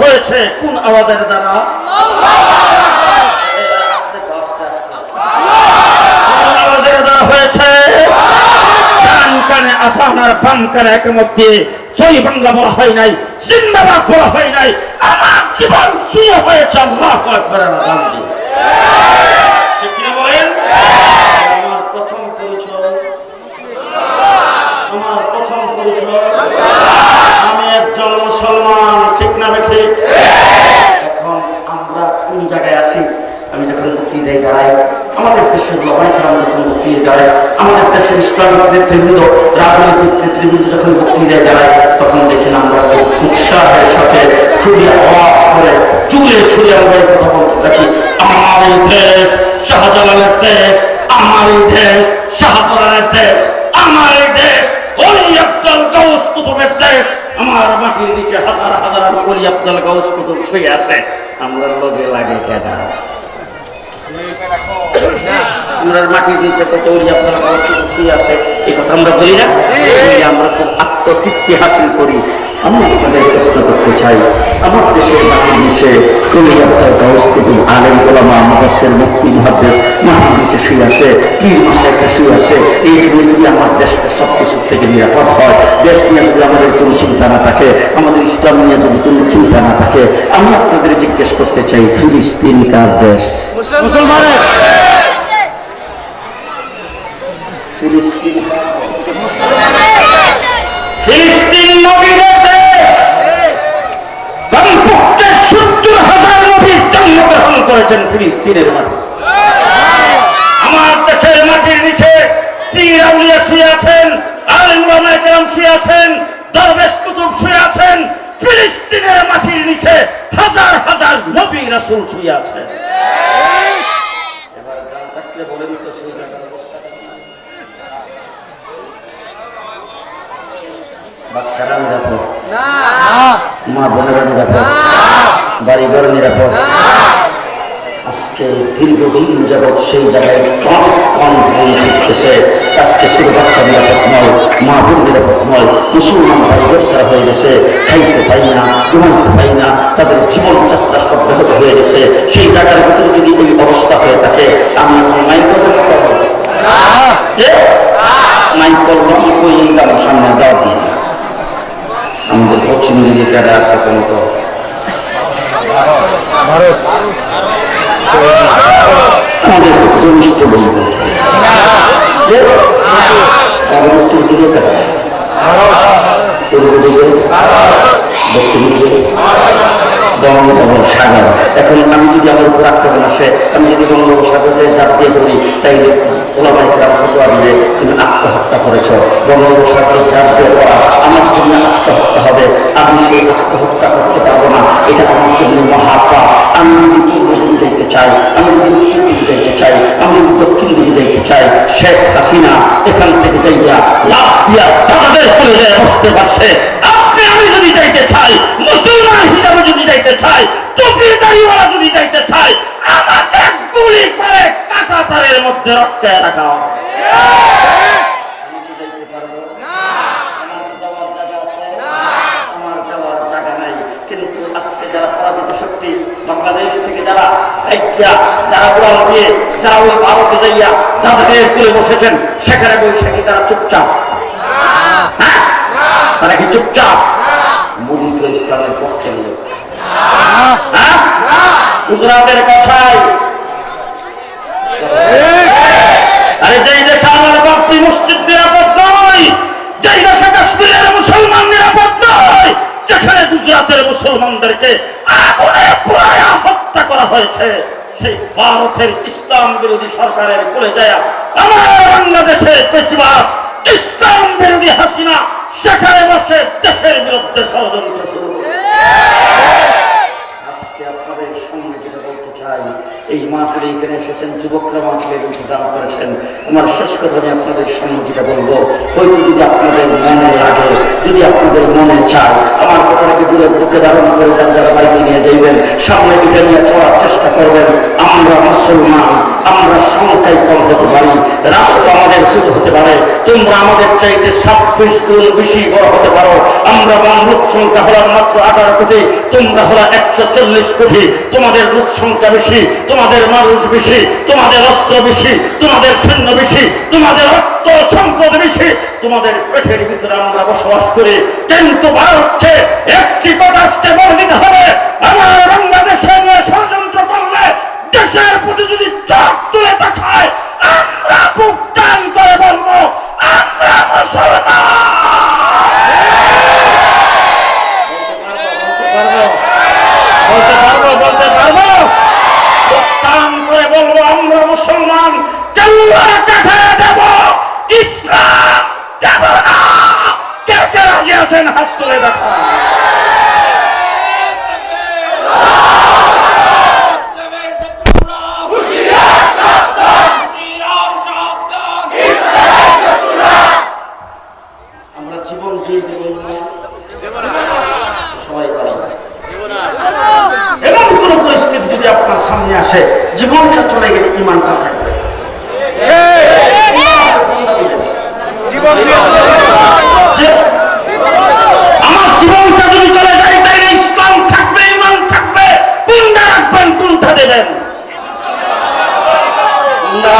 হয়েছে। কও, আস্তে আস্তে। কোন আওয়াজের দ্বারা হয়েছে। জিন্দাবাদ বলা হয় নাই। আমার জীবন শুরু হয়েছে ঠিক কিনা বলেন আমার প্রথম পরিচয় আমার প্রথম পরিচয় আমি একজন মুসলমান ঠিক না এখন আমরা কোন জায়গায় আছি আমি যখন বক্তৃতায় দাঁড়াই, আমাদের দেশের লড়াই খেলাম যখন বক্তৃতায় দাঁড়াই আমাদের দেশের ইসলামিক নেতৃবৃন্দ, রাজনৈতিক নেতৃবৃন্দ যখন বক্তৃতায় দাঁড়ায়, তখন দেখি আমরা উৎসাহের সাথে খুবই আওয়াজ করে চুলে সুরে আমরা কথা বলতে থাকি। আমার এই দেশ শাহজালালের দেশ, আমার এই দেশ শাহপুরানের দেশ, আমার এই দেশ গাউস কুতুবের দেশ। আমার মাটির নিচে হাজার হাজার বলি আপনার গাউস কুতুব শুয়ে আছে। আমরা লগে লাগে কেদা নিচে কত ওলি আব্দুল গাউস কুতুব শুয়ে আছে এই কথা আমরা বলি না। আমরা খুব আত্মতৃপ্তি হাসিল করি। আমি আপনাদের প্রশ্ন করতে চাই, আমার দেশের মাটির নিচে আব্দুল গাউস কুতুব আলেম ওলামা মুহাসসির মুফতি, মুহাদ্দিস মাটির নিচে শুয়ে আছে, কি মাসে একটা শুয়ে আছে, এই জন্য যদি আমার দেশটা সব কিছুর থেকে নিরাপদ হয়, দেশ নিয়ে যদি আমাদের কোনো চিন্তা না থাকে, আমাদের ইসলাম নিয়ে যদি কোনো চিন্তা না থাকে, আমি আপনাদের জিজ্ঞেস করতে চাই ফিলিস্তিন কার দেশ। মুসলমানের। ফিলিস্তিন। ফিলিস্তিন হাজার নবীর জন্মগ্রহণ করেছেন ফিলিস্তিনের মাঠে। আমার দেশের মাটির নিচে পীর আউলিয়া শুয়ে আছেন আলেম ওলামায়ে কেরাম শুয়ে আছেন, দরবেশ কুতুব নিচে হাজার হাজার নবী রাসূল শুয়ে আছেন এবার জানা থাকলে বলেন তো সেই জায়গার অবস্থাটা কি? বাচ্চারা নিরাপদ। মা বোনেরা নিরাপদ। বাড়ি ঘর নিরাপদ। আজকে দীর্ঘদিন যাবৎ সেই জায়গায় কম কম বোন ঘুরতেছে আজকে শুধু বাচ্চা নিরাপদ নয় মা বোন নিরাপদ নয় মুসলমান ভাই ব্যবসা হয়ে গেছে। খাইতে পাই না ঘুমাইতে পাই না তাদের জীবনযাত্রা সব হয়ে গেছে। সেই জায়গার ভিতরে যদি এই অবস্থা হয়ে থাকে আমি মাইক? মাইক সামনে দাও। দিয়ে আমাদের পশ্চিম দিকে যারা আছে কোনো তো। আমাদের ঘনিষ্ঠ বন্ধু। উত্তর দিকে কারা পূর্ব দিকে দক্ষিণ দিকে। বঙ্গোপসাগর। এখন আমি যদি আমার উপর আক্রমণ আসে, আমি যদি বঙ্গোপসাগরে জাপ দিয়ে করি তাইলে ওলামাই গ্রাম ফটোয়া দিয়ে তুমি আত্মহত্যা করেছ। বঙ্গোপসাগরে জাপ দিয়ে করা আমার জন্য আত্মহত্যা হবে। আমি সেই আত্মহত্যা করতে পারব না। এটা আমার জন্য মহাপাপ। আমি যদি যাইতে চাই, আমি যদি যাইতে চাই, আমি যদি দক্ষিণ দিকে যাইতে চাই, শেখ হাসিনা এখান থেকে যাইয়া লাভ দিয়া তাদের বসতে পারছে। যাইতে চাই, মুসলমান হিসাবে যদি যাইতে চাই টুপি দাড়িওয়ালা যদি যাইতে চাই, আমাকে গুলি করে কাঁচা তারের মধ্যে রক্তে রাখা যারা যারা বসেছেন, সেখানে কি তারা চুপচাপ। হ্যাঁ? তারা কি চুপচাপ? মোদী তো ইসলামের পক্ষে লোক? গুজরাটের কথায় আরে যেই দেশে আমার বাপটি মসজিদ নিরাপদ নয় যেই দেশে কাশ্মীরের মুসলমান নিরাপদ নয় যেখানে গুজরাটের মুসলমানদেরকে আগুনে পুরায়া হত্যা করা হয়েছে সেই ভারতের ইসলাম বিরোধী সরকারের বলে যায় আমার বেশিরভাগ ইসলাম বিরোধী হাসিনা সেখানে বসে দেশের বিরুদ্ধে ষড়যন্ত্র শুরু আজকে আপনাদের সঙ্গে যেটা বলতে চাই, এই মাহফিলে এখানে এসেছেন যুবকরা মাহফিলের ইন্তজাম করেছেন। আমার শেষ কথা আমি আপনাদের সঙ্গে যেটা বলব, হয়তো যদি আপনাদের মনে লাগে, যদি আপনাদের মনে চায়, আমার কথাটাকে দূরে বুকে ধারণ করে যান, যারা বাইকে নিয়ে যাইবেন, সামনে দিকে নিয়ে চলার চেষ্টা করবেন। আমরা মুসলমান, আমরা সংখ্যায় কম হতে পারি। রাষ্ট্র আমাদের ছোট হতে পারে তোমরা আমাদের চাইতে ছাব্বিশ গুণ বেশি বড় হতে পারো। আমরা লোক সংখ্যা হলাম মাত্র আঠারো কোটি, তোমরা হলো একশো চল্লিশ কোটি। তোমাদের লোক সংখ্যা বেশি, তোমাদের মানুষ বেশি, তোমাদের অস্ত্র বেশি, তোমাদের সৈন্য বেশি, তোমাদের রক্ত সম্পদ বেশি। তোমাদের পেটের ভিতরে আমরা বসবাস করি। কিন্তু ভারতকে একটি কথা দিতে হবে আমার বাংলাদেশে নিয়ে ষড়যন্ত্র করলে দেশের প্রতি যদি চোখ তুলে তাকায় আমরা বুক টান করে বলব আমরা মুসলমান বলতে পারব বলতে পারব টান করে বলব আমরা মুসলমান কেল্লা কাঠে দেব ইসলাম দেব না কে কে রাজি আছেন হাত তুলে দেখা ইসলামের শত্রুরা হুঁশিয়ার সাবধান হুঁশিয়ার সাবধান আমরা জীবন দিয়ে দেব সবাই পারবে এমন কোন পরিস্থিতি যদি আপনার সামনে আসে, জীবনটা চলে গেলে ইমানটা থাকবে। আমার জীবনটা যদি চলে যায় তাইলে ইসলাম থাকবে ইমান থাকবে। কোনটা রাখবেন কোনটা দেবেন। না,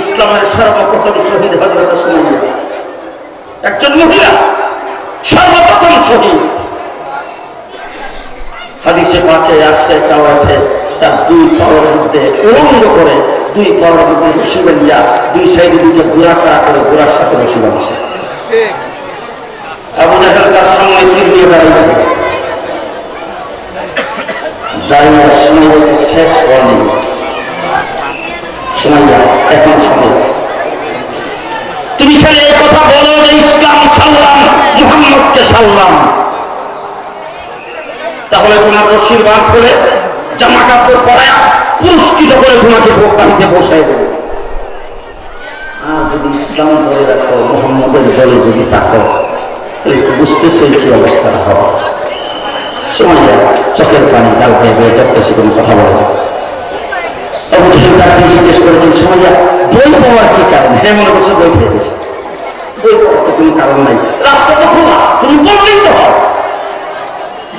ইসলামের সর্বপ্রথম শহীদ হজরত একজন মহিলা, সর্বপ্রথম শহীদ। হাদিসে পাকে আসছে কাওয়াতে তার দুই পাওয়ার মধ্যে উলঙ্গ করে দুই পাওয়ার মধ্যে মুসিবে নিয়া দুই সাইডে দুইটা ঘোরা খাড়া করে ঘোরার সাথে মুসিবে বসে আবু জাহেল তার সামনে তীর নিয়ে দাঁড়িয়েছে দাঁড়িয়ে সময় শেষ হয়নি। সময় এখন সময়। তুমি খালি কথা বলো ইসলাম সাল্লাম, মুহাম্মদকে সাল্লাম। তাহলে তোমার রশির বাদ করে জামা কাপড় পরায় পুরস্কৃত করে তোমাকে বাড়িতে বসাই দেবে। আর যদি ইসলাম ধরে রাখো, মোহাম্মদের বলে যদি থাকো, তাহলে তো বুঝতেছো কি অবস্থা হবে। সময় চোখের পানি ডাল পেয়ে বেয়ে দেখতেছি কোনো কথা বলে যখন তাকে জিজ্ঞেস করেছেন সময় বই পাওয়ার কি কারণ? সে মনে করছে বই পেয়ে গেছে। বই পাওয়ার তো কোনো কারণ নাই। রাস্তা তুমি বললেই তো হয়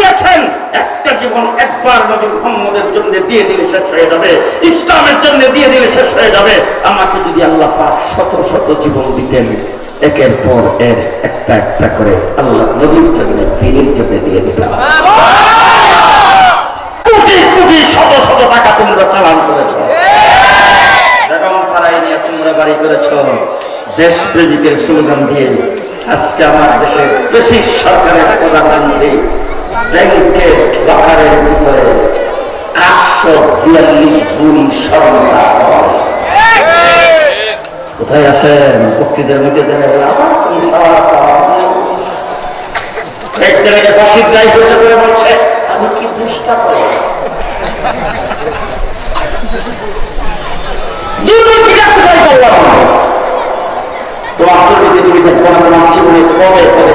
দিয়েছেন একটা জীবন একবার নবী মোহাম্মদের জন্য দিয়ে দিলে শেষ হয়ে যাবে, ইসলামের জন্য দিয়ে দিলে শেষ হয়ে যাবে। আমাকে যদি আল্লাহ পাক শত শত জীবন দিতেন, একের পর এর একটা একটা করে আল্লাহ নবীর জন্য, দিনের জন্য দিয়ে দিতাম কোটি কোটি শত শত টাকা তোমরা চালান করেছ। তোমরা বাড়ি করেছ। দেশ স্লোগান দিয়ে আজকে আমার দেশের বেশি সরকারের প্রধানমন্ত্রী ব্যাংকের লকারের ভিতরে। আটশো বিয়াল্লিশ বুড়ি স্বর্ণতা কোথায় আছেন? বক্তিদের মধ্যে বলছে, আমি কি দুষ্টা করি? তোমার দুর্নীতি তুমি দেখব না, তোমার জীবনে কবে কবে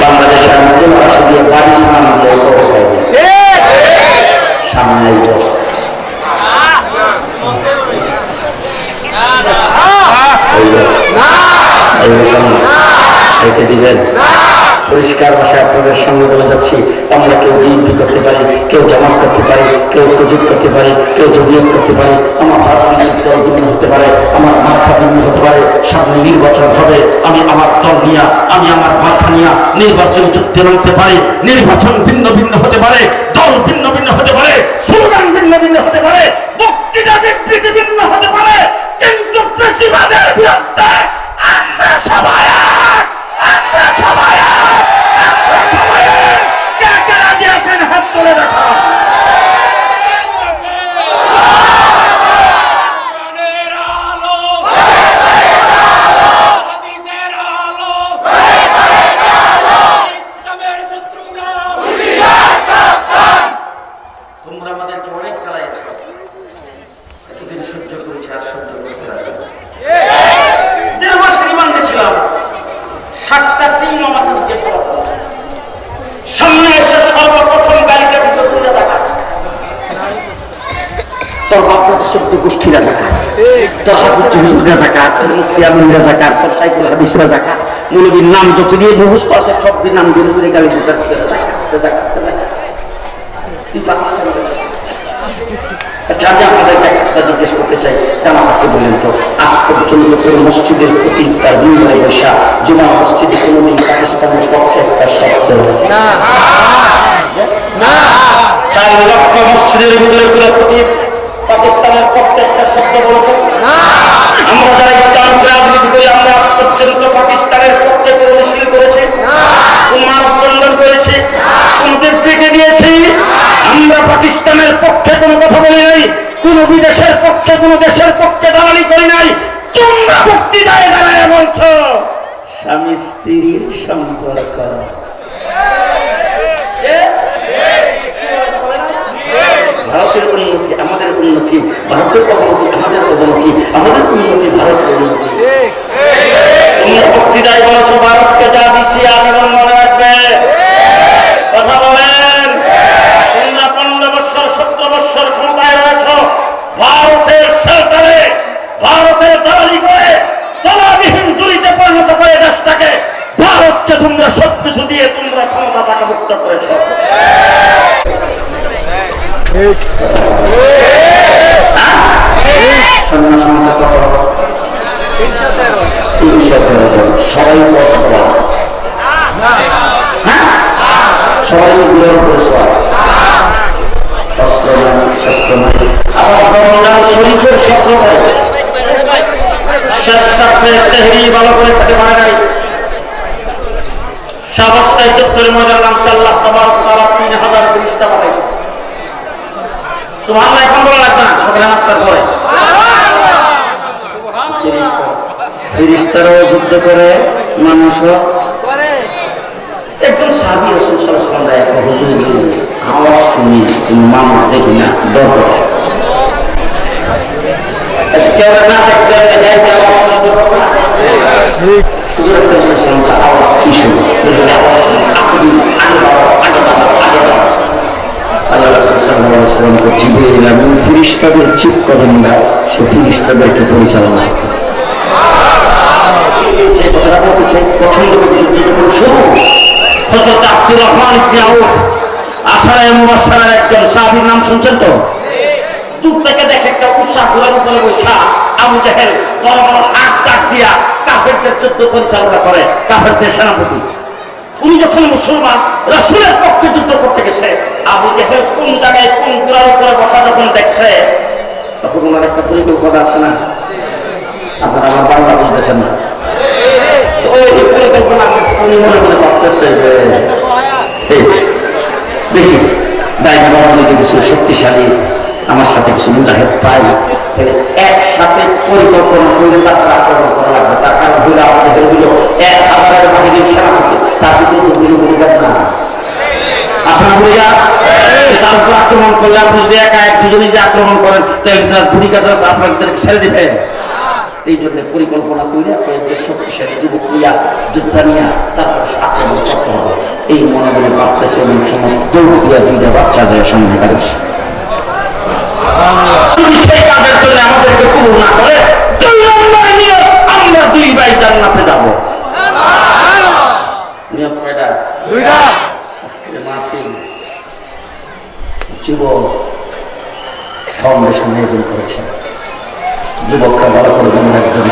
বাংলাদেশের বাড়ি সামনে আইব খাইতে দিবেন। পরিষ্কার ভাষায় আপনাদের সামনে বলে যাচ্ছি, আমরা কেউ বিএনপি করতে পারি, কেউ জামাত করতে পারি, কেউ সুযোগ করতে পারে, কেউ জমিয়ত করতে পারে, আমার রাজনৈতিক দল হতে পারে, আমার মাথা ভিন্ন হতে পারে, সামনে নির্বাচন হবে, আমি আমার দল নিয়ে, আমি আমার মাথা নিয়ে নির্বাচন যুদ্ধে নামতে পারি, নির্বাচন ভিন্ন ভিন্ন হতে পারে, দল ভিন্ন ভিন্ন হতে পারে, স্লোগান ভিন্ন ভিন্ন হতে পারে, বক্তৃতা বিবৃতি ভিন্ন হতে পারে, কিন্তু বেশিবাদের বিরুদ্ধে আমরা সবাই এক, আমরা সবাই এক, আমরা সবাই এক। কে কে রাজি আছেন হাত তুলে দেখা কোরআনের আলো হাদিসের আলো ইসলামের শত্রুরা তোমরা আমাদেরকে অনেক চালাইছ এতদিন সহ্য করেছে আর সহ্য করতে পারবে না। দেড় মাস রিমান্ডে ছিলাম সাতটা টিম আমাকে জিজ্ঞাসাবাদ করছে। সামনে এসে সর্বপ্রথম গাড়িটা ভিতর তুলে থাকা তোর বাপের শব্দ গোষ্ঠী রাজাকার তোর হাফুজ হুজুর রাজাকার তোর মুফতি আমিন রাজাকার তোর সাইকুল হাদিস রাজাকার মৌলবীর নাম যত দিয়ে মুখস্থ আছে সব দিন নাম ধরে ধরে গালি দিতে আচ্ছা আমি আপনাদেরকে একটা জিজ্ঞেস করতে চাই। জামাতাকে বলেন তো? আজ পর্যন্ত কোন মসজিদের প্রতি তার বিনিময় বসা জুমা মসজিদে কোনোদিন পাকিস্তানের পক্ষে একটা শব্দ চার লক্ষ মসজিদের ভিতরে কোনো ক্ষতি পাকিস্তানের পক্ষে একটা শব্দ বলেছে আমরা যারা ইসলামিক রাজনীতি করি আমরা আজ পর্যন্ত পাকিস্তানের পক্ষে কোনো মিছিল করেছি কোন মানব করেছি কোন বিবৃতি দিয়েছি। আমরা পাকিস্তানের পক্ষে কোনো কথা বলি নাই কোন বিদেশের পক্ষে কোন দেশের পক্ষে দালালি করি নাই। তোমরা বক্তৃতায় দাঁড়ায় বলছ স্বামী স্ত্রীর সম্পর্ক। ভারতের উন্নতি উন্নতি ভারতের অবনতি আমাদের অবনতি আমাদের উন্নতি ভারতের উন্নতি তোমরা বক্তৃতায় বলেছ ভারতকে যা দিছি আজীবন মনে রাখবে কথা বলেন তোমরা পনেরো বৎসর সতেরো বৎসর ক্ষমতায় রয়েছ ভারতের সরকারে ভারতের দালালি করে তলাবিহীন জড়িতে পরিণত করে দেশটাকে ভারতকে তোমরা সব কিছু দিয়ে তোমরা ক্ষমতা পাকাভুক্ত করেছ সৈন্য সংখ্যা কত তিনশো তেরো জন সবাই কষ্ট করা। হ্যাঁ? সবাই। গুলোর উপরে সবাই শরীফের সতেরো তারিখ শেষ রাত্রে সেহরি ভালো করে খেতে পারে নাই সে চত্বরে মজার নাম সাল্লাহ তোমার তারা তিন সকালে নাস্তার পরে ফিরিস্তারাও যুদ্ধ করে মানুষও। একজন সাবি রসুল সাল্লাহ এক হুজুর আওয়াজ শুনি কোনো মানুষ দেখি না আওয়াজ কি শুনে ফেরেশতাদের চুপ করেন না সে ফেরেশতাদেরকে পরিচালনা করতেছে। যে কথাটা বলতেছে পছন্দ করতেছে যেটা একজন সাহাবীর নাম শুনছেন তো? দূর থেকে দেখে একটা উৎসাহ ঘোরার উপরে বসা আবু জাহেল বড় বড় আট ডাক দিয়া কাফেরদের যুদ্ধ পরিচালনা করে, কাফেরদের সেনাপতি। উনি যখন মুসলমান, রাসূলের পক্ষে যুদ্ধ করতে গেছে, আবু জাহেল কোন জায়গায় কোন ঘোড়ার উপরে বসা যখন দেখছে, তখন ওনার একটা পরিকল্পনা আছে না? আপনারা আমার বাংলা বুঝতেছেন না। শক্তিশালী, আমার সাথে কিছু মুজাহিদ একসাথে পরিকল্পনা করলে তারপর আক্রমণ করা লাগবে, তার কারণ হইলে আমাদের হইল এক হাজারের বাহিনীর সেনাপতি তার পরিবার না আক্রমণ করলে আপনি যদি একা এক দুজনে যে আক্রমণ করেন, তাহলে তার ভূমিকাটা আপনাদের ছেড়ে দেবেন। এই জন্য পরিকল্পনা করে কয়েকজন শক্তিশালী যুবক নিয়া যোদ্ধা নিয়া তারপর আক্রমণ করতে হবে। এই মনে মনে এবং সময় দৌড় দিয়া দুইটা বাচ্চা যায় সামনে কাগজ সেই কাজের জন্য আমাদেরকে কবুল না করে দুই নম্বর নিয়ে আমরা দুই ভাই জান্নাতে যাব নিয়ম কয়টা আজকে মাহফিল যুবক ফাউন্ডেশন আয়োজন করেছেন যুবকরা ভালো করে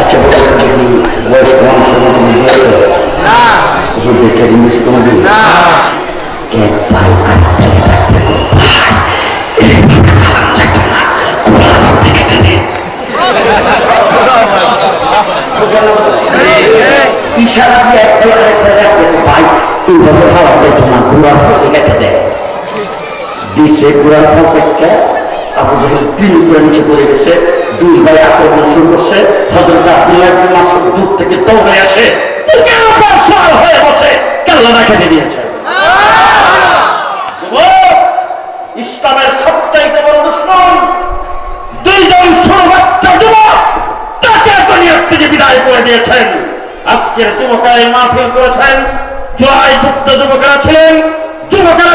আচ্ছা বলছেন যদি বয়স কম দিছে ঘোরার ফল আবু জাহেল তিন উপরে নিচে পড়ে গেছে। দুই ভাই আক্রমণ শুরু করছে। হজরত আব্দুল্লাহ ইবনে মাসউদ দূর থেকে দৌড়ে আসে। বুকের হয়ে বসে। কাল্লা কেটে দিয়েছে। ইসলামের সবচাইতে বড় দুশ্মন দুইজন সর্বাচ্চা যুবক তাকে দুনিয়ার থেকে বিদায় করে দিয়েছেন। আজকের যুবকায় মাহফিল করেছেন। জয় যুক্ত যুবকেরা ছিলেন। যুবকেরা